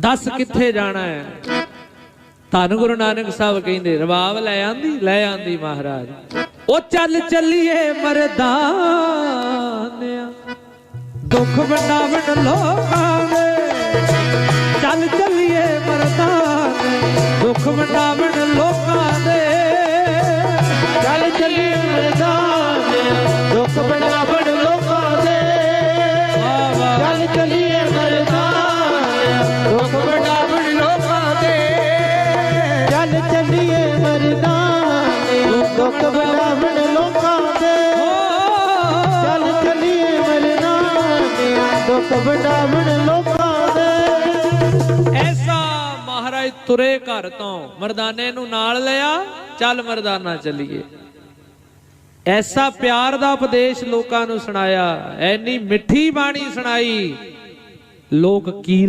ਦੱਸ ਕਿੱਥੇ ਜਾਣਾ ਹੈ? ਧੰਨ ਗੁਰੂ ਨਾਨਕ ਸਾਹਿਬ ਕਹਿੰਦੇ ਰਬਾਬ ਲੈ ਆਂਦੀ ਲੈ ਆਂਦੀ ਮਹਾਰਾਜ। ਉਹ ਚੱਲ ਚੱਲੀਏ ਮਰਦਾਨਿਆ। ਦੁੱਖ ਵੰਡਾਵਣ ਲੋਕਾਂ ਦੇ। ਚੱਲ ਚੱਲੀਏ ਮਰਦਾਨੇ ਦੁੱਖ ਵੰਡਾਵਣ ਲੋਕਾਂ ਦੇ। ਚੱਲ ਚੱਲੀਏ ਮਰਦਾਨੇ ਦੁੱਖ ਬਣਾਵਣ ਲੋਕਾਂ ਦੇ। ਚੱਲ ਚੱਲੀਏ ਚੱਲੀਏ ਮਰਦਾਨੇ ਦੁੱਖ ਬਣਾਵਣ ਲੋਕਾਂ ਦੇ। ਚੱਲ ਚੱਲੀਏ ਮਰਦਾਨੇ ਦੁੱਖ ਬਣਾਵਣ ਲੋਕਾਂ ਦੇ। ਐਸਾ ਮਹਾਰਾਜ ਤੁਰੇ ਘਰ ਤੋਂ। ਮਰਦਾਨੇ ਨੂੰ ਨਾਲ ਲਿਆ। ਚੱਲ ਮਰਦਾਨਾ ਚੱਲੀਏ। ਐਸਾ ਪਿਆਰ ਦਾ ਉਪਦੇਸ਼ ਲੋਕਾਂ ਨੂੰ ਸੁਣਾਇਆ। ਐਨੀ ਮਿੱਠੀ ਬਾਣੀ ਸੁਣਾਈ। ਲੋਕ ਕੀ